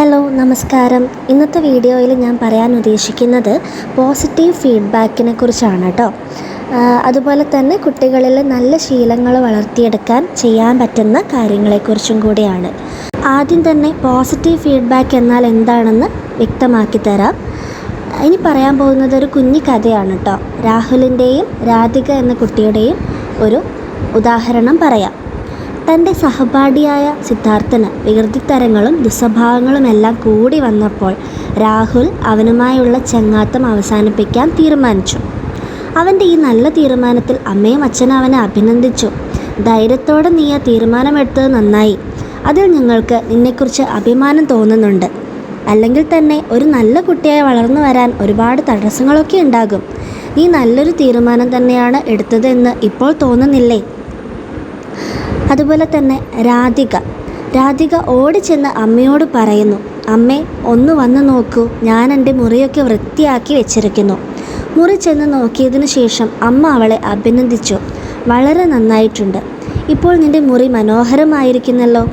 Hello നമസ്കാരം. ഇന്നത്തെ വീഡിയോയിൽ ഞാൻ പറയാൻ ഉദ്ദേശിക്കുന്നത് പോസിറ്റീവ് ഫീഡ്ബാക്കിനെ കുറിച്ചാണ് കേട്ടോ. അതുപോലെ തന്നെ കുട്ടികളിൽ നല്ല ശീലങ്ങൾ വളർത്തിയെടുക്കാൻ ചെയ്യാൻ പറ്റുന്ന കാര്യങ്ങളെക്കുറിച്ചും കൂടിയാണ്. ആദ്യം തന്നെ പോസിറ്റീവ് ഫീഡ്ബാക്ക് എന്നാൽ എന്താണെന്ന് വ്യക്തമാക്കി തരാം. ഇനി പറയാൻ പോകുന്നത് ഒരു കുഞ്ഞു കഥയാണ് കേട്ടോ. രാഹുലിന്റെയും രാധിക എന്ന കുട്ടിയുടെയും ഒരു ഉദാഹരണം പറയാം. തന്റെ സഹപാഠിയായ സിദ്ധാർത്ഥന് വികൃതിത്തരങ്ങളും ദുസ്വഭാവങ്ങളുമെല്ലാം കൂടി വന്നപ്പോൾ രാഹുൽ അവനുമായുള്ള ചങ്ങാത്തം അവസാനിപ്പിക്കാൻ തീരുമാനിച്ചു. അവന്റെ ഈ നല്ല തീരുമാനത്തിൽ അമ്മയും അച്ഛനും അവനെ അഭിനന്ദിച്ചു. ധൈര്യത്തോടെ നീ ആ തീരുമാനമെടുത്തത് നന്നായി. അതിൽ ഞങ്ങൾക്ക് നിന്നെക്കുറിച്ച് അഭിമാനം തോന്നുന്നുണ്ട്. അല്ലെങ്കിൽ തന്നെ ഒരു നല്ല കുട്ടിയായി വളർന്നു വരാൻ ഒരുപാട് തടസ്സങ്ങളൊക്കെ ഉണ്ടാകും. നീ നല്ലൊരു തീരുമാനം തന്നെയാണ് എടുത്തതെന്ന് ഇപ്പോൾ തോന്നുന്നില്ലേ? അതുപോലെ തന്നെ രാധിക. രാധിക ഓടിച്ചെന്ന് അമ്മയോട് പറയുന്നു അമ്മേ ഒന്ന് വന്ന് നോക്കൂ. ഞാൻ എന്റെ മുറിയൊക്കെ വൃത്തിയാക്കി വെച്ചിരിക്കുന്നു. മുറി ചെന്ന് നോക്കിയതിനു ശേഷം അമ്മ അവളെ അഭിനന്ദിച്ചു. വളരെ നന്നായിട്ടുണ്ട്. ഇപ്പോൾ നിന്റെ മുറി മനോഹരമായിരിക്കുന്നല്ലോ.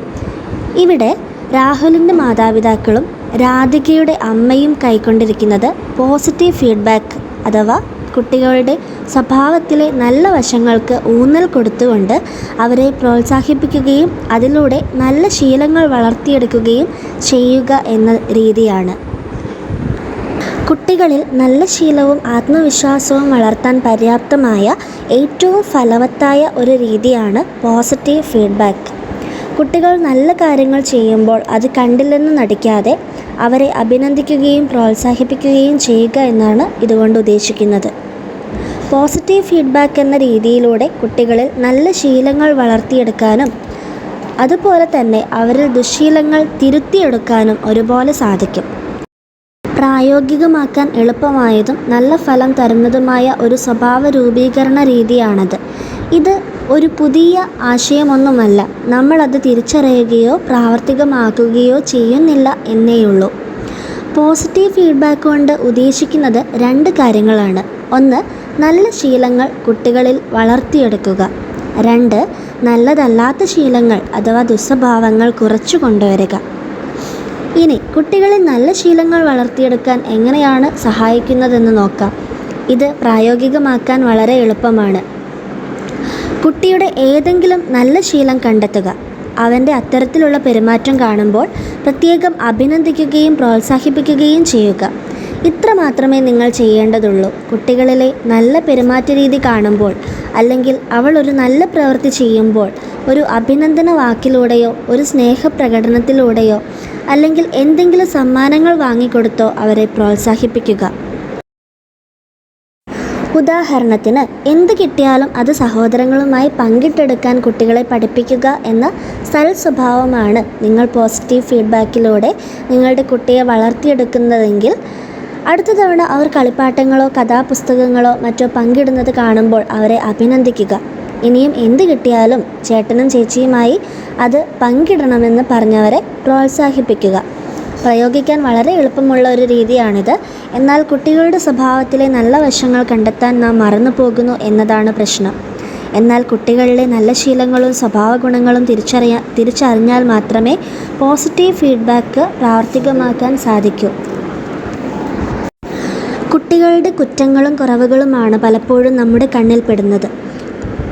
ഇവിടെ രാഹുലിന്റെ മാതാപിതാക്കളും രാധികയുടെ അമ്മയും കൈക്കൊണ്ടിരിക്കുന്നത് പോസിറ്റീവ് ഫീഡ്ബാക്ക് അഥവാ കുട്ടികളുടെ സ്വഭാവത്തിലെ നല്ല വശങ്ങൾക്ക് ഊന്നൽ കൊടുത്തുകൊണ്ട് അവരെ പ്രോത്സാഹിപ്പിക്കുകയും അതിലൂടെ നല്ല ശീലങ്ങൾ വളർത്തിയെടുക്കുകയും ചെയ്യുക എന്ന രീതിയാണ്. കുട്ടികളിൽ നല്ല ശീലവും ആത്മവിശ്വാസവും വളർത്താൻ പര്യാപ്തമായ ഏറ്റവും ഫലവത്തായ ഒരു രീതിയാണ് പോസിറ്റീവ് ഫീഡ്ബാക്ക് കുട്ടികൾ നല്ല കാര്യങ്ങൾ ചെയ്യുമ്പോൾ അത് കണ്ടില്ലെന്ന് നടിക്കാതെ അവരെ അഭിനന്ദിക്കുകയും പ്രോത്സാഹിപ്പിക്കുകയും ചെയ്യുക എന്നാണ് ഇതുകൊണ്ട് ഉദ്ദേശിക്കുന്നത്. പോസിറ്റീവ് ഫീഡ്ബാക്ക് എന്ന രീതിയിലൂടെ കുട്ടികളിൽ നല്ല ശീലങ്ങൾ വളർത്തിയെടുക്കാനും അതുപോലെ തന്നെ അവരിൽ ദുശീലങ്ങൾ തിരുത്തിയെടുക്കാനും ഒരുപോലെ സാധിക്കും. പ്രായോഗികമാക്കാൻ എളുപ്പമായതും നല്ല ഫലം തരുന്നതുമായ ഒരു സ്വഭാവ രൂപീകരണ രീതിയാണത്. ഇത് ഒരു പുതിയ ആശയമൊന്നുമല്ല. നമ്മളത് തിരിച്ചറിയുകയോ പ്രാവർത്തികമാക്കുകയോ ചെയ്യുന്നില്ല എന്നേയുള്ളൂ പോസിറ്റീവ് ഫീഡ്ബാക്ക് കൊണ്ട് ഉദ്ദേശിക്കുന്നത് രണ്ട് കാര്യങ്ങളാണ്. ഒന്ന് നല്ല ശീലങ്ങൾ കുട്ടികളിൽ വളർത്തിയെടുക്കുക. രണ്ട് നല്ലതല്ലാത്ത ശീലങ്ങൾ അഥവാ ദുസ്വഭാവങ്ങൾ കുറച്ചു കൊണ്ടുവരിക. ഇനി കുട്ടികളിൽ നല്ല ശീലങ്ങൾ വളർത്തിയെടുക്കാൻ എങ്ങനെയാണ് സഹായിക്കുന്നതെന്ന് നോക്കാം. ഇത് പ്രായോഗികമാക്കാൻ വളരെ എളുപ്പമാണ്. കുട്ടിയുടെ ഏതെങ്കിലും നല്ല ശീലം കണ്ടെത്തുക. അവന്റെ അത്തരത്തിലുള്ള പെരുമാറ്റം കാണുമ്പോൾ പ്രത്യേകം അഭിനന്ദിക്കുകയും പ്രോത്സാഹിപ്പിക്കുകയും ചെയ്യുക. ഇത്ര മാത്രമേ നിങ്ങൾ ചെയ്യേണ്ടതുള്ളൂ. കുട്ടികളിലെ നല്ല പെരുമാറ്റ രീതി കാണുമ്പോൾ അല്ലെങ്കിൽ അവൾ ഒരു നല്ല പ്രവൃത്തി ചെയ്യുമ്പോൾ ഒരു അഭിനന്ദന വാക്കിലൂടെയോ ഒരു സ്നേഹപ്രകടനത്തിലൂടെയോ അല്ലെങ്കിൽ എന്തെങ്കിലും സമ്മാനങ്ങൾ വാങ്ങിക്കൊടുത്തോ അവരെ പ്രോത്സാഹിപ്പിക്കുക. ഉദാഹരണത്തിന് എന്ത് കിട്ടിയാലും അത് സഹോദരങ്ങളുമായി പങ്കിട്ടെടുക്കാൻ കുട്ടികളെ പഠിപ്പിക്കുക എന്ന സൽ സ്വഭാവമാണ് നിങ്ങൾ പോസിറ്റീവ് ഫീഡ്ബാക്കിലൂടെ നിങ്ങളുടെ കുട്ടിയെ വളർത്തിയെടുക്കുന്നതെങ്കിൽ അടുത്ത തവണ അവർ കളിപ്പാട്ടങ്ങളോ കഥാപുസ്തകങ്ങളോ മറ്റോ പങ്കിടുന്നത് കാണുമ്പോൾ അവരെ അഭിനന്ദിക്കുക. ഇനിയും എന്ത് കിട്ടിയാലും ചേട്ടനും ചേച്ചിയുമായി അത് പങ്കിടണമെന്ന് പറഞ്ഞവരെ പ്രോത്സാഹിപ്പിക്കുക. പ്രയോഗിക്കാൻ വളരെ എളുപ്പമുള്ള ഒരു രീതിയാണിത്. എന്നാൽ കുട്ടികളുടെ സ്വഭാവത്തിലെ നല്ല വശങ്ങൾ കണ്ടെത്താൻ നാം മറന്നു പോകുന്നു എന്നതാണ് പ്രശ്നം. എന്നാൽ കുട്ടികളിലെ നല്ല ശീലങ്ങളും സ്വഭാവ ഗുണങ്ങളും തിരിച്ചറിയാ തിരിച്ചറിഞ്ഞാൽ മാത്രമേ പോസിറ്റീവ് ഫീഡ്ബാക്ക് പ്രാവർത്തികമാക്കാൻ സാധിക്കൂ. കുട്ടികളുടെ കുറ്റങ്ങളും കുറവുകളുമാണ് പലപ്പോഴും നമ്മുടെ കണ്ണിൽപ്പെടുന്നത്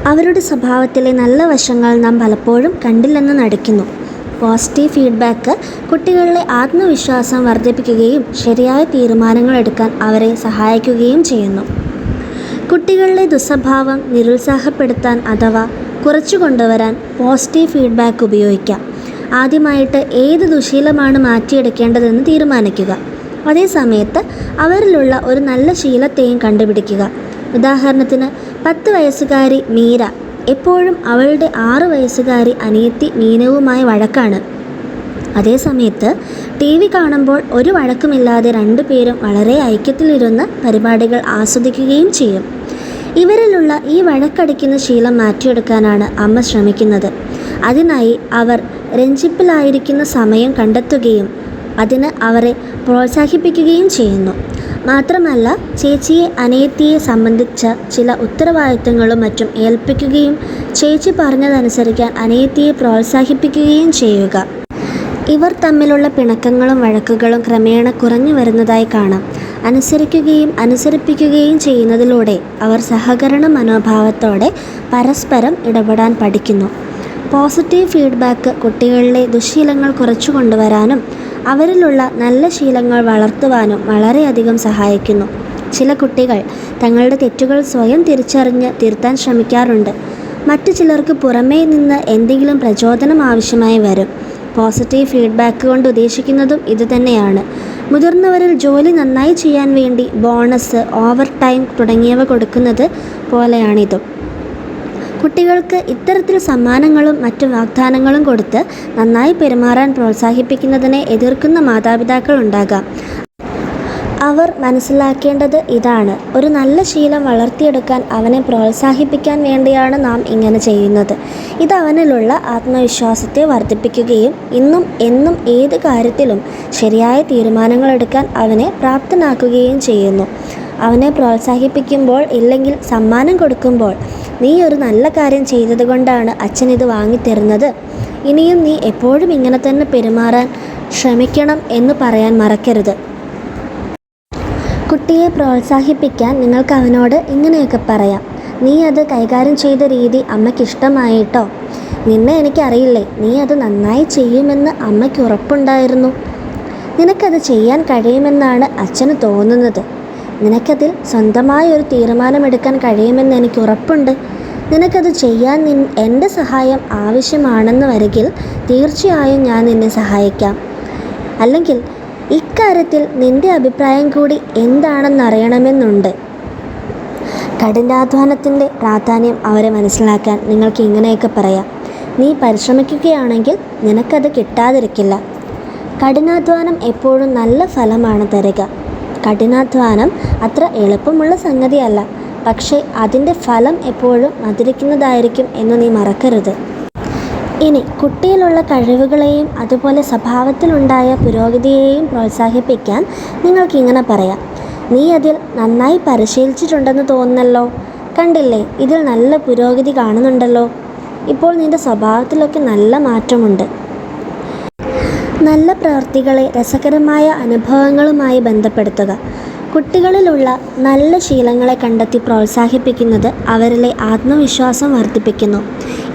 അവരുടെ സ്വഭാവത്തിലെ നല്ല വശങ്ങൾ നാം പലപ്പോഴും കണ്ടില്ലെന്ന് നടിക്കുന്നു. പോസിറ്റീവ് ഫീഡ്ബാക്ക് കുട്ടികളിലെ ആത്മവിശ്വാസം വർദ്ധിപ്പിക്കുകയും ശരിയായ തീരുമാനങ്ങൾ എടുക്കാൻ അവരെ സഹായിക്കുകയും ചെയ്യുന്നു. കുട്ടികളിലെ ദുസ്വഭാവം നിരുത്സാഹപ്പെടുത്താൻ അഥവാ കുറച്ചു കൊണ്ടുവരാൻ പോസിറ്റീവ് ഫീഡ്ബാക്ക് ഉപയോഗിക്കാം. ആദ്യമായിട്ട് ഏത് ദുശീലമാണ് മാറ്റിയെടുക്കേണ്ടതെന്ന് തീരുമാനിക്കുക. അതേ സമയത്ത് അവരിലുള്ള ഒരു നല്ല ശീലത്തെയും കണ്ടുപിടിക്കുക. ഉദാഹരണത്തിന് പത്ത് വയസ്സുകാരി മീര എപ്പോഴും അവളുടെ ആറ് വയസ്സുകാരി അനിയത്തി മീനവുമായി വഴക്കാണ്. അതേ സമയത്ത് ടി വി കാണുമ്പോൾ ഒരു വഴക്കുമില്ലാതെ രണ്ടുപേരും വളരെ ഐക്യത്തിലിരുന്ന് പരിപാടികൾ ആസ്വദിക്കുകയും ചെയ്യും. ഇവരിലുള്ള ഈ വഴക്കടിക്കുന്ന ശീലം മാറ്റിയെടുക്കാനാണ് അമ്മ ശ്രമിക്കുന്നത്. അതിനായി അവർ രഞ്ജിപ്പിലായിരിക്കുന്ന സമയം കണ്ടെത്തുകയും അതിന് അവരെ പ്രോത്സാഹിപ്പിക്കുകയും ചെയ്യുന്നു. മാത്രമല്ല ചേച്ചിയെ അനിയത്തിയെ സംബന്ധിച്ച ചില ഉത്തരവാദിത്തങ്ങളും മറ്റും ഏൽപ്പിക്കുകയും ചേച്ചി പറഞ്ഞതനുസരിക്കാൻ അനിയത്തിയെ പ്രോത്സാഹിപ്പിക്കുകയും ചെയ്യുക. ഇവർ തമ്മിലുള്ള പിണക്കങ്ങളും വഴക്കുകളും ക്രമേണ കുറഞ്ഞു വരുന്നതായി കാണാം. അനുസരിക്കുകയും അനുസരിപ്പിക്കുകയും ചെയ്യുന്നതിലൂടെ അവർ സഹകരണ മനോഭാവത്തോടെ പരസ്പരം ഇടപെടാൻ പഠിക്കുന്നു. പോസിറ്റീവ് ഫീഡ്ബാക്ക് കുട്ടികളിലെ ദുശീലങ്ങൾ കുറച്ചു കൊണ്ടുവരാനും അവരിലുള്ള നല്ല ശീലങ്ങൾ വളർത്തുവാനും വളരെയധികം സഹായിക്കുന്നു. ചില കുട്ടികൾ തങ്ങളുടെ തെറ്റുകൾ സ്വയം തിരിച്ചറിഞ്ഞ് തിരുത്താൻ ശ്രമിക്കാറുണ്ട്. മറ്റു ചിലർക്ക് പുറമേ നിന്ന് എന്തെങ്കിലും പ്രചോദനം ആവശ്യമായി വരും. പോസിറ്റീവ് ഫീഡ്ബാക്ക് കൊണ്ട് ഉദ്ദേശിക്കുന്നതും ഇതുതന്നെയാണ്. മുതിർന്നവരിൽ ജോലി നന്നായി ചെയ്യാൻ വേണ്ടി ബോണസ് ഓവർ ടൈം തുടങ്ങിയവ കൊടുക്കുന്നത് പോലെയാണിതും. കുട്ടികൾക്ക് ഇത്തരത്തിൽ സമ്മാനങ്ങളും മറ്റു വാഗ്ദാനങ്ങളും കൊടുത്ത് നന്നായി പെരുമാറാൻ പ്രോത്സാഹിപ്പിക്കുന്നതിനെ എതിർക്കുന്ന മാതാപിതാക്കൾ ഉണ്ടാകാം. അവർ മനസ്സിലാക്കേണ്ടത് ഇതാണ്. ഒരു നല്ല ശീലം വളർത്തിയെടുക്കാൻ അവനെ പ്രോത്സാഹിപ്പിക്കാൻ വേണ്ടിയാണ് നാം ഇങ്ങനെ ചെയ്യുന്നത്. ഇത് അവനിലുള്ള ആത്മവിശ്വാസത്തെ വർദ്ധിപ്പിക്കുകയും ഇന്നും എന്നും ഏത് കാര്യത്തിലും ശരിയായ തീരുമാനങ്ങളെടുക്കാൻ അവനെ പ്രാപ്തനാക്കുകയും ചെയ്യുന്നു. അവനെ പ്രോത്സാഹിപ്പിക്കുമ്പോൾ ഇല്ലെങ്കിൽ സമ്മാനം കൊടുക്കുമ്പോൾ നീ ഒരു നല്ല കാര്യം ചെയ്തതുകൊണ്ടാണ് അച്ഛൻ ഇത് വാങ്ങിത്തരുന്നത്. ഇനിയും നീ എപ്പോഴും ഇങ്ങനെ തന്നെ പെരുമാറാൻ ശ്രമിക്കണം എന്ന് പറയാൻ മറക്കരുത്. കുട്ടിയെ പ്രോത്സാഹിപ്പിക്കാൻ നിങ്ങൾക്ക് അവനോട് ഇങ്ങനെയൊക്കെ പറയാം. നീ അത് കൈകാര്യം ചെയ്ത രീതി അമ്മയ്ക്ക് ഇഷ്ടമായിട്ടോ നിന്നെ എനിക്കറിയില്ലേ നീ അത് നന്നായി ചെയ്യുമെന്ന് അമ്മയ്ക്ക് ഉറപ്പുണ്ടായിരുന്നു? നിനക്കത് ചെയ്യാൻ കഴിയുമെന്നാണ് അച്ഛന് തോന്നുന്നത്. നിനക്കതിൽ സ്വന്തമായ ഒരു തീരുമാനമെടുക്കാൻ കഴിയുമെന്ന് എനിക്ക് ഉറപ്പുണ്ട്. നിനക്കത് ചെയ്യാൻ നിൻ എന്റെ സഹായം ആവശ്യമാണെന്ന് വരികിൽ തീർച്ചയായും ഞാൻ നിന്നെ സഹായിക്കാം. അല്ലെങ്കിൽ ഇക്കാര്യത്തിൽ നിന്റെ അഭിപ്രായം കൂടി എന്താണെന്ന് അറിയണമെന്നുണ്ട് കഠിനാധ്വാനത്തിന്റെ പ്രാധാന്യം അവരെ മനസ്സിലാക്കാൻ നിങ്ങൾക്ക് ഇങ്ങനെയൊക്കെ പറയാം. നീ പരിശ്രമിക്കുകയാണെങ്കിൽ നിനക്കത് കിട്ടാതിരിക്കില്ല. കഠിനാധ്വാനം എപ്പോഴും നല്ല ഫലമാണ് തരിക. കഠിനാധ്വാനം അത്ര എളുപ്പമുള്ള സംഗതിയല്ല. പക്ഷേ അതിന്റെ ഫലം എപ്പോഴും മധുരിക്കുന്നതായിരിക്കും എന്ന് നീ മറക്കരുത്. ഇനി കുട്ടിയിലുള്ള കഴിവുകളെയും അതുപോലെ സ്വഭാവത്തിലുണ്ടായ പുരോഗതിയെയും പ്രോത്സാഹിപ്പിക്കാൻ നിങ്ങൾക്ക് ഇങ്ങനെ പറയാം. നീ അതിൽ നന്നായി പരിശീലിച്ചിട്ടുണ്ടെന്ന് തോന്നുന്നല്ലോ. കണ്ടില്ലേ ഇതിൽ നല്ല പുരോഗതി കാണുന്നുണ്ടല്ലോ. ഇപ്പോൾ നിന്റെ സ്വഭാവത്തിലൊക്കെ നല്ല മാറ്റമുണ്ട്. നല്ല പ്രവൃത്തികളെ രസകരമായ അനുഭവങ്ങളുമായി ബന്ധപ്പെടുത്തുക. കുട്ടികളിലുള്ള നല്ല ശീലങ്ങളെ കണ്ടെത്തി പ്രോത്സാഹിപ്പിക്കുന്നത് അവരിലെ ആത്മവിശ്വാസം വർദ്ധിപ്പിക്കുന്നു.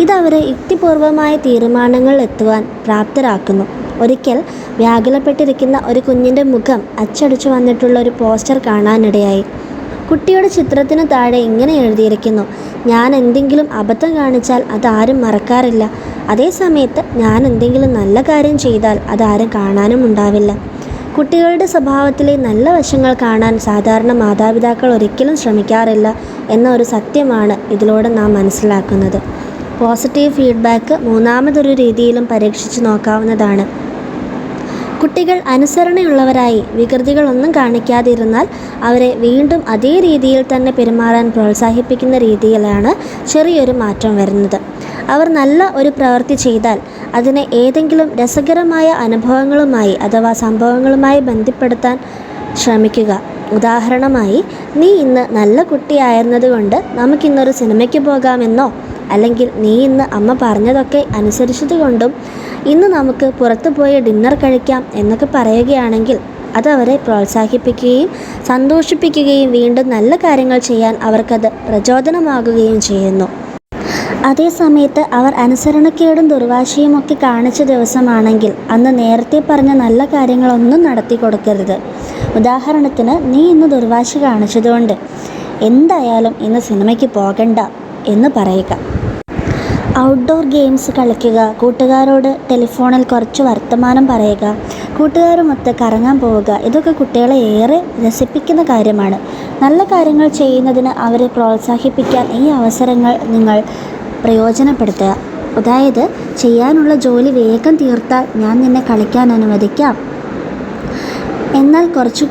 ഇത് അവരെ യുക്തിപൂർവമായ തീരുമാനങ്ങൾ എത്തുവാൻ പ്രാപ്തരാക്കുന്നു. ഒരിക്കൽ വ്യാകുലപ്പെട്ടിരിക്കുന്ന ഒരു കുഞ്ഞിന്റെ മുഖം അച്ചടിച്ചു വന്നിട്ടുള്ള ഒരു പോസ്റ്റർ കാണാനിടയായി. കുട്ടിയുടെ ചിത്രത്തിന് താഴെ ഇങ്ങനെ എഴുതിയിരിക്കുന്നു ഞാൻ എന്തെങ്കിലും അബദ്ധം കാണിച്ചാൽ അതാരും മറക്കാറില്ല. അതേ സമയത്ത് ഞാൻ എന്തെങ്കിലും നല്ല കാര്യം ചെയ്താൽ അതാരും കാണാനും ഉണ്ടാവില്ല. കുട്ടികളുടെ സ്വഭാവത്തിലെ നല്ല വശങ്ങൾ കാണാൻ സാധാരണ മാതാപിതാക്കൾ ഒരിക്കലും ശ്രമിക്കാറില്ല എന്ന ഒരു സത്യമാണ് ഇതിലൂടെ നാം മനസ്സിലാക്കുന്നത്. പോസിറ്റീവ് ഫീഡ്ബാക്ക് മൂന്നാമതൊരു രീതിയിലും പരീക്ഷിച്ച് നോക്കാവുന്നതാണ്. കുട്ടികൾ അനുസരണയുള്ളവരായി വികൃതികളൊന്നും കാണിക്കാതിരുന്നാൽ അവരെ വീണ്ടും അതേ രീതിയിൽ തന്നെ പെരുമാറാൻ പ്രോത്സാഹിപ്പിക്കുന്ന രീതിയിലാണ് ചെറിയൊരു മാറ്റം വരുന്നത്. അവർ നല്ല ഒരു പ്രവൃത്തി ചെയ്താൽ അതിനെ ഏതെങ്കിലും രസകരമായ അനുഭവങ്ങളുമായി അഥവാ സംഭവങ്ങളുമായി ബന്ധപ്പെടുത്താൻ ശ്രമിക്കുക. ഉദാഹരണമായി നീ ഇന്ന് നല്ല കുട്ടിയായിരുന്നതുകൊണ്ട് നമുക്കിന്നൊരു സിനിമയ്ക്ക് പോകാമെന്നോ? അല്ലെങ്കിൽ നീ ഇന്ന് അമ്മ പറഞ്ഞതൊക്കെ അനുസരിച്ചതുകൊണ്ടും ഇന്ന് നമുക്ക് പുറത്തു പോയി ഡിന്നർ കഴിക്കാം എന്നൊക്കെ പറയുകയാണെങ്കിൽ അത് അവരെ പ്രോത്സാഹിപ്പിക്കുകയും സന്തോഷിപ്പിക്കുകയും വീണ്ടും നല്ല കാര്യങ്ങൾ ചെയ്യാൻ അവർക്കത് പ്രചോദനമാകുകയും ചെയ്യുന്നു. അതേ സമയത്ത് അവർ അനുസരണക്കേടും ദുർവാശയും ഒക്കെ കാണിച്ച ദിവസമാണെങ്കിൽ അന്ന് നേരത്തെ പറഞ്ഞ നല്ല കാര്യങ്ങളൊന്നും നടത്തി കൊടുക്കരുത്. ഉദാഹരണത്തിന് നീ ഇന്ന് ദുർവാശ കാണിച്ചതുകൊണ്ട് എന്തായാലും ഇന്ന് സിനിമയ്ക്ക് പോകണ്ട എന്ന് പറയുക. ഔട്ട്ഡോർ ഗെയിംസ് കളിക്കുക കൂട്ടുകാരോട് ടെലിഫോണിൽ കുറച്ച് വർത്തമാനം പറയുക കൂട്ടുകാരുമൊത്ത് കറങ്ങാൻ പോവുക ഇതൊക്കെ കുട്ടികളെ ഏറെ രസിപ്പിക്കുന്ന കാര്യമാണ്. നല്ല കാര്യങ്ങൾ ചെയ്യുന്നതിന് അവരെ പ്രോത്സാഹിപ്പിക്കാൻ ഈ അവസരങ്ങൾ നിങ്ങൾ പ്രയോജനപ്പെടുത്തുക. അതായത് ചെയ്യാനുള്ള ജോലി വേഗം തീർത്താൽ ഞാൻ നിന്നെ കളിക്കാൻ അനുവദിക്കാം. എന്നാൽ കുറച്ചു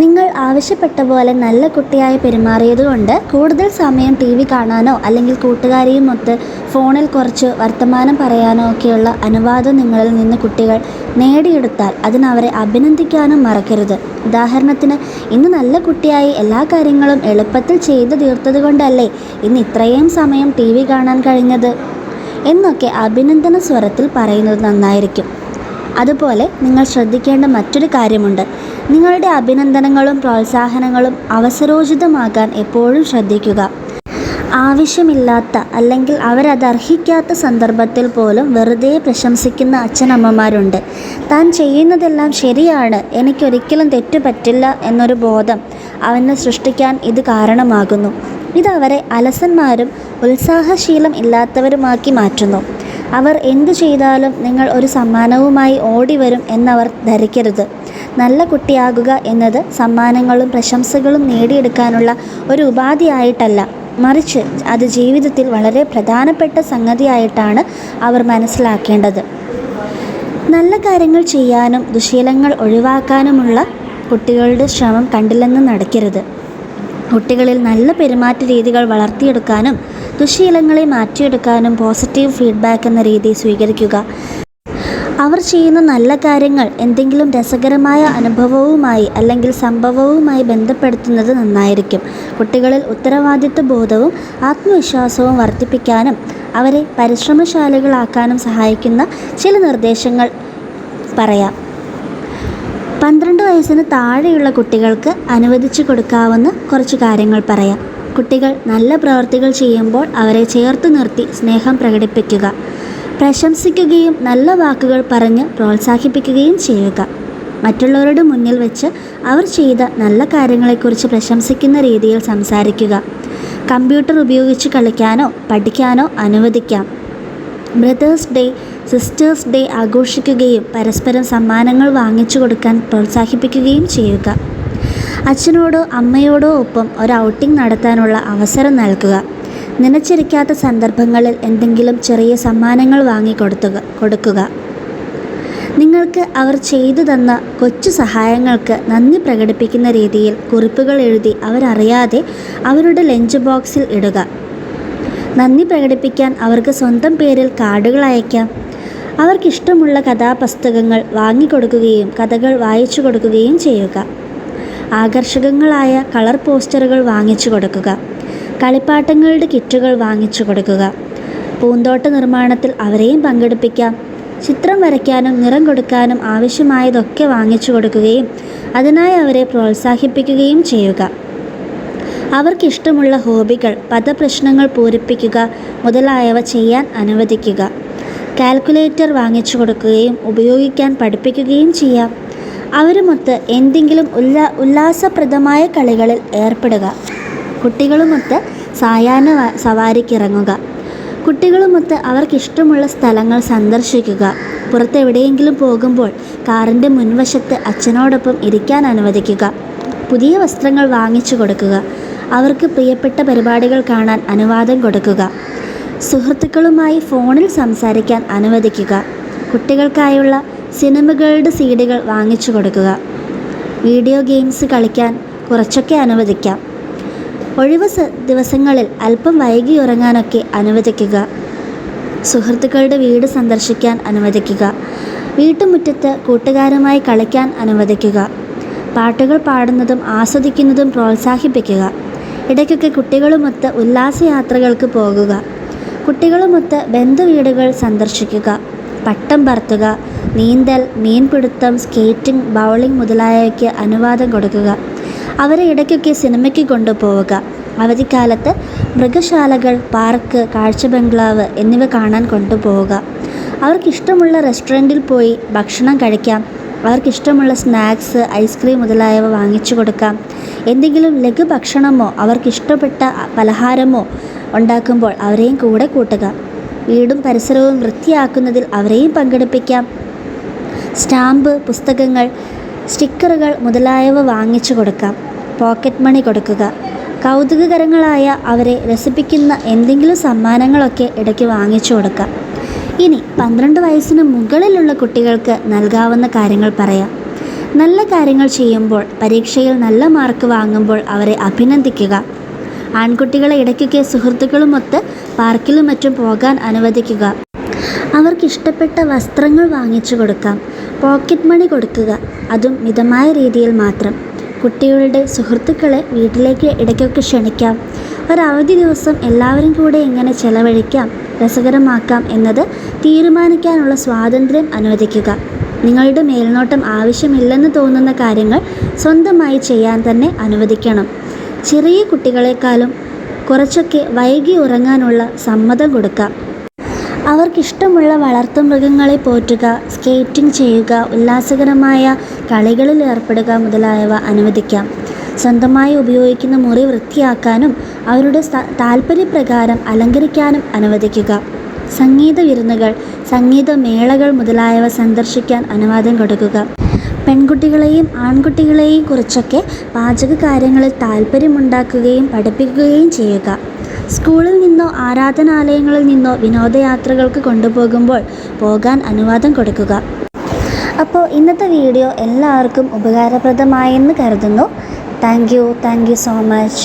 നിങ്ങൾ ആവശ്യപ്പെട്ട പോലെ നല്ല കുട്ടിയായി പെരുമാറിയതുകൊണ്ട് കൂടുതൽ സമയം ടി വി കാണാനോ അല്ലെങ്കിൽ കൂട്ടുകാരെയും ഒത്ത് ഫോണിൽ കുറച്ച് വർത്തമാനം പറയാനോ ഒക്കെയുള്ള അനുവാദം നിങ്ങളിൽ നിന്ന് കുട്ടികൾ നേടിയെടുത്താൽ അതിനവരെ അഭിനന്ദിക്കാനും മറക്കരുത്. ഉദാഹരണത്തിന് ഇന്ന് നല്ല കുട്ടിയായി എല്ലാ കാര്യങ്ങളും എളുപ്പത്തിൽ ചെയ്തു തീർത്തത് കൊണ്ടല്ലേ ഇന്ന് ഇത്രയും സമയം ടി കാണാൻ കഴിഞ്ഞത്? എന്നൊക്കെ അഭിനന്ദന സ്വരത്തിൽ പറയുന്നത് നന്നായിരിക്കും. അതുപോലെ നിങ്ങൾ ശ്രദ്ധിക്കേണ്ട മറ്റൊരു കാര്യമുണ്ട്. നിങ്ങളുടെ അഭിനന്ദനങ്ങളും പ്രോത്സാഹനങ്ങളും അവസരോചിതമാകാൻ എപ്പോഴും ശ്രദ്ധിക്കുക. ആവശ്യമില്ലാത്ത അല്ലെങ്കിൽ അവരത് അർഹിക്കാത്ത സന്ദർഭത്തിൽ പോലും വെറുതെ പ്രശംസിക്കുന്ന അച്ഛനമ്മമാരുണ്ട്. താൻ ചെയ്യുന്നതെല്ലാം ശരിയാണ് എനിക്കൊരിക്കലും തെറ്റുപറ്റില്ല എന്നൊരു ബോധം അവനെ സൃഷ്ടിക്കാൻ ഇത് കാരണമാകുന്നു. ഇത് അവരെ അലസന്മാരും ഉത്സാഹശീലം ഇല്ലാത്തവരുമാക്കി മാറ്റുന്നു. അവർ എന്തു ചെയ്താലും നിങ്ങൾ ഒരു സമ്മാനവുമായി ഓടി വരും എന്നവർ ധരിക്കരുത്. നല്ല കുട്ടിയാകുക എന്നത് സമ്മാനങ്ങളും പ്രശംസകളും നേടിയെടുക്കാനുള്ള ഒരു ഉപാധിയായിട്ടല്ല. മറിച്ച് അത് ജീവിതത്തിൽ വളരെ പ്രധാനപ്പെട്ട സംഗതിയായിട്ടാണ് അവർ മനസ്സിലാക്കേണ്ടത്. നല്ല കാര്യങ്ങൾ ചെയ്യാനും ദുശീലങ്ങൾ ഒഴിവാക്കാനുമുള്ള കുട്ടികളുടെ ശ്രമം കണ്ടില്ലെന്ന് നടക്കരുത്. കുട്ടികളിൽ നല്ല പെരുമാറ്റ രീതികൾ വളർത്തിയെടുക്കാനും ദുശീലങ്ങളെ മാറ്റിയെടുക്കാനും പോസിറ്റീവ് ഫീഡ്ബാക്ക് എന്ന രീതി സ്വീകരിക്കുക. അവർ ചെയ്യുന്ന നല്ല കാര്യങ്ങൾ എന്തെങ്കിലും രസകരമായ അനുഭവവുമായി അല്ലെങ്കിൽ സംഭവവുമായി ബന്ധപ്പെടുത്തുന്നത് നന്നായിരിക്കും. കുട്ടികളിൽ ഉത്തരവാദിത്വ ബോധവും ആത്മവിശ്വാസവും വർദ്ധിപ്പിക്കാനും അവരെ പരിശ്രമശാലികളാക്കാനും സഹായിക്കുന്ന ചില നിർദ്ദേശങ്ങൾ പറയാം. പന്ത്രണ്ട് വയസ്സിന് താഴെയുള്ള കുട്ടികൾക്ക് അനുവദിച്ചു കൊടുക്കാവുന്ന കുറച്ച് കാര്യങ്ങൾ പറയാം. കുട്ടികൾ നല്ല പ്രവൃത്തികൾ ചെയ്യുമ്പോൾ അവരെ ചേർത്ത് നിർത്തി സ്നേഹം പ്രകടിപ്പിക്കുക. പ്രശംസിക്കുകയും നല്ല വാക്കുകൾ പറഞ്ഞ് പ്രോത്സാഹിപ്പിക്കുകയും ചെയ്യുക. മറ്റുള്ളവരുടെ മുന്നിൽ വെച്ച് അവർ ചെയ്ത നല്ല കാര്യങ്ങളെക്കുറിച്ച് പ്രശംസിക്കുന്ന രീതിയിൽ സംസാരിക്കുക. കമ്പ്യൂട്ടർ ഉപയോഗിച്ച് കളിക്കാനോ പഠിക്കാനോ അനുവദിക്കാം. ബ്രദേഴ്സ് ഡേ സിസ്റ്റേഴ്സ് ഡേ ആഘോഷിക്കുകയും പരസ്പരം സമ്മാനങ്ങൾ വാങ്ങിച്ചു കൊടുക്കാൻ പ്രോത്സാഹിപ്പിക്കുകയും ചെയ്യുക. അച്ഛനോടോ അമ്മയോടോ ഒപ്പം ഒരു ഔട്ടിംഗ് നടത്താനുള്ള അവസരം നൽകുക. നനച്ചിരിക്കാത്ത സന്ദർഭങ്ങളിൽ എന്തെങ്കിലും ചെറിയ സമ്മാനങ്ങൾ വാങ്ങിക്കൊടുത്തുക കൊടുക്കുക. നിങ്ങൾക്ക് അവർ ചെയ്തു തന്ന കൊച്ചു സഹായങ്ങൾക്ക് നന്ദി പ്രകടിപ്പിക്കുന്ന രീതിയിൽ കുറിപ്പുകൾ എഴുതി അവരറിയാതെ അവരുടെ ലഞ്ച് ബോക്സിൽ ഇടുക. നന്ദി പ്രകടിപ്പിക്കാൻ അവർക്ക് സ്വന്തം പേരിൽ കാർഡുകൾ അയക്കാം. അവർക്കിഷ്ടമുള്ള കഥാപുസ്തകങ്ങൾ വാങ്ങിക്കൊടുക്കുകയും കഥകൾ വായിച്ചു കൊടുക്കുകയും ചെയ്യുക. ആകർഷകങ്ങളായ കളർ പോസ്റ്ററുകൾ വാങ്ങിച്ചു കൊടുക്കുക. കളിപ്പാട്ടങ്ങളുടെ കിറ്റുകൾ വാങ്ങിച്ചു കൊടുക്കുക. പൂന്തോട്ട നിർമ്മാണത്തിൽ അവരെയും പങ്കെടുപ്പിക്കാം. ചിത്രം വരയ്ക്കാനും നിറം കൊടുക്കാനും ആവശ്യമായതൊക്കെ വാങ്ങിച്ചു കൊടുക്കുകയും അതിനായി അവരെ പ്രോത്സാഹിപ്പിക്കുകയും ചെയ്യുക. അവർക്കിഷ്ടമുള്ള ഹോബികൾ പദപ്രശ്നങ്ങൾ പൂരിപ്പിക്കുക മുതലായവ ചെയ്യാൻ അനുവദിക്കുക. കാൽക്കുലേറ്റർ വാങ്ങിച്ചു കൊടുക്കുകയും ഉപയോഗിക്കാൻ പഠിപ്പിക്കുകയും ചെയ്യാം. അവരുമൊത്ത് എന്തെങ്കിലും ഉല്ലാ ഉല്ലാസപ്രദമായ കളികളിൽ ഏർപ്പെടുക. കുട്ടികളുമൊത്ത് സായാഹ്ന സവാരിക്കിറങ്ങുക. കുട്ടികളുമൊത്ത് അവർക്കിഷ്ടമുള്ള സ്ഥലങ്ങൾ സന്ദർശിക്കുക. പുറത്തെവിടെയെങ്കിലും പോകുമ്പോൾ കാറിന്റെ മുൻവശത്ത് അച്ഛനോടൊപ്പം ഇരിക്കാൻ അനുവദിക്കുക. പുതിയ വസ്ത്രങ്ങൾ വാങ്ങിച്ചു കൊടുക്കുക. അവർക്ക് പ്രിയപ്പെട്ട പരിപാടികൾ കാണാൻ അനുവാദം കൊടുക്കുക. സുഹൃത്തുക്കളുമായി ഫോണിൽ സംസാരിക്കാൻ അനുവദിക്കുക. കുട്ടികൾക്കായുള്ള സിനിമകളുടെ സീഡുകൾ വാങ്ങിച്ചു കൊടുക്കുക. വീഡിയോ ഗെയിംസ് കളിക്കാൻ കുറച്ചൊക്കെ അനുവദിക്കാം. ഒഴിവ് ദിവസങ്ങളിൽ അല്പം വൈകി ഉറങ്ങാനൊക്കെ അനുവദിക്കുക. സുഹൃത്തുക്കളുടെ വീട് സന്ദർശിക്കാൻ അനുവദിക്കുക. വീട്ടുമുറ്റത്ത് കൂട്ടുകാരുമായി കളിക്കാൻ അനുവദിക്കുക. പാട്ടുകൾ പാടുന്നതും ആസ്വദിക്കുന്നതും പ്രോത്സാഹിപ്പിക്കുക. ഇടയ്ക്കൊക്കെ കുട്ടികളുമൊത്ത് ഉല്ലാസയാത്രകൾക്ക് പോകുക. കുട്ടികളുമൊത്ത് ബന്ധുവീടുകൾ സന്ദർശിക്കുക. പട്ടം പറത്തുക നീന്തൽ മീൻപിടുത്തം സ്കേറ്റിംഗ് ബൗളിംഗ് മുതലായവയ്ക്ക് അനുവാദം കൊടുക്കുക. അവരെ ഇടയ്ക്കൊക്കെ സിനിമയ്ക്ക് കൊണ്ടുപോവുക. അവധിക്കാലത്ത് മൃഗശാലകൾ പാർക്ക് കാഴ്ച ബംഗ്ലാവ് എന്നിവ കാണാൻ കൊണ്ടുപോവുക. അവർക്കിഷ്ടമുള്ള റെസ്റ്റോറന്റിൽ പോയി ഭക്ഷണം കഴിക്കാം. അവർക്കിഷ്ടമുള്ള സ്നാക്സ് ഐസ്ക്രീം മുതലായവ വാങ്ങിച്ചു കൊടുക്കാം. എന്തെങ്കിലും ലഘുഭക്ഷണമോ അവർക്കിഷ്ടപ്പെട്ട പലഹാരമോ ഉണ്ടാക്കുമ്പോൾ അവരെയും കൂടെ കൂട്ടുക. വീടും പരിസരവും വൃത്തിയാക്കുന്നതിൽ അവരെയും പങ്കെടുപ്പിക്കാം. സ്റ്റാമ്പ് പുസ്തകങ്ങൾ സ്റ്റിക്കറുകൾ മുതലായവ വാങ്ങിച്ചു കൊടുക്കാം. പോക്കറ്റ് മണി കൊടുക്കുക. കൗതുകകരങ്ങളായ അവരെ രസിപ്പിക്കുന്ന എന്തെങ്കിലും സമ്മാനങ്ങളൊക്കെ ഇടയ്ക്ക് വാങ്ങിച്ചു കൊടുക്കാം. ഇനി പന്ത്രണ്ട് വയസ്സിന് മുകളിലുള്ള കുട്ടികൾക്ക് നൽകാവുന്ന കാര്യങ്ങൾ പറയാം. നല്ല കാര്യങ്ങൾ ചെയ്യുമ്പോൾ പരീക്ഷയിൽ നല്ല മാർക്ക് വാങ്ങുമ്പോൾ അവരെ അഭിനന്ദിക്കുക. ആൺകുട്ടികളെ ഇടയ്ക്കൊക്കെ സുഹൃത്തുക്കളുമൊത്ത് പാർക്കിലും മറ്റും പോകാൻ അനുവദിക്കുക. അവർക്ക് ഇഷ്ടപ്പെട്ട വസ്ത്രങ്ങൾ വാങ്ങിച്ചു കൊടുക്കാം. പോക്കറ്റ് മണി കൊടുക്കുക. അതും മിതമായ രീതിയിൽ മാത്രം. കുട്ടികളുടെ സുഹൃത്തുക്കളെ വീട്ടിലേക്ക് ഇടയ്ക്കൊക്കെ ക്ഷണിക്കാം. ഒരവധി ദിവസം എല്ലാവരും കൂടെ എങ്ങനെ ചെലവഴിക്കാം രസകരമാക്കാം എന്നത് തീരുമാനിക്കാനുള്ള സ്വാതന്ത്ര്യം അനുവദിക്കുക. നിങ്ങളുടെ മേൽനോട്ടം ആവശ്യമില്ലെന്ന് തോന്നുന്ന കാര്യങ്ങൾ സ്വന്തമായി ചെയ്യാൻ തന്നെ അനുവദിക്കണം. ചെറിയ കുട്ടികളെക്കാളും കുറച്ചൊക്കെ വൈകി ഉറങ്ങാനുള്ള സമ്മതം കൊടുക്കാം. അവർക്കിഷ്ടമുള്ള വളർത്തുമൃഗങ്ങളെ പോറ്റുക സ്കേറ്റിംഗ് ചെയ്യുക ഉല്ലാസകരമായ കളികളിൽ ഏർപ്പെടുക മുതലായവ അനുവദിക്കാം. സ്വന്തമായി ഉപയോഗിക്കുന്ന മുറി വൃത്തിയാക്കാനും അവരുടെ താല്പര്യപ്രകാരം അലങ്കരിക്കാനും അനുവദിക്കുക. സംഗീത വിരുന്നുകൾ സംഗീതമേളകൾ മുതലായവ സന്ദർശിക്കാൻ അനുവാദം കൊടുക്കുക. പെൺകുട്ടികളെയും ആൺകുട്ടികളെയും കുറിച്ചൊക്കെ പാചക കാര്യങ്ങളിൽ താല്പര്യമുണ്ടാക്കുകയും പഠിപ്പിക്കുകയും ചെയ്യുക. സ്കൂളിൽ നിന്നോ ആരാധനാലയങ്ങളിൽ നിന്നോ വിനോദയാത്രകൾക്ക് കൊണ്ടുപോകുമ്പോൾ പോകാൻ അനുവാദം കൊടുക്കുക. അപ്പോൾ ഇന്നത്തെ വീഡിയോ എല്ലാവർക്കും ഉപകാരപ്രദമായെന്ന് കരുതുന്നു. Thank you thank you so much.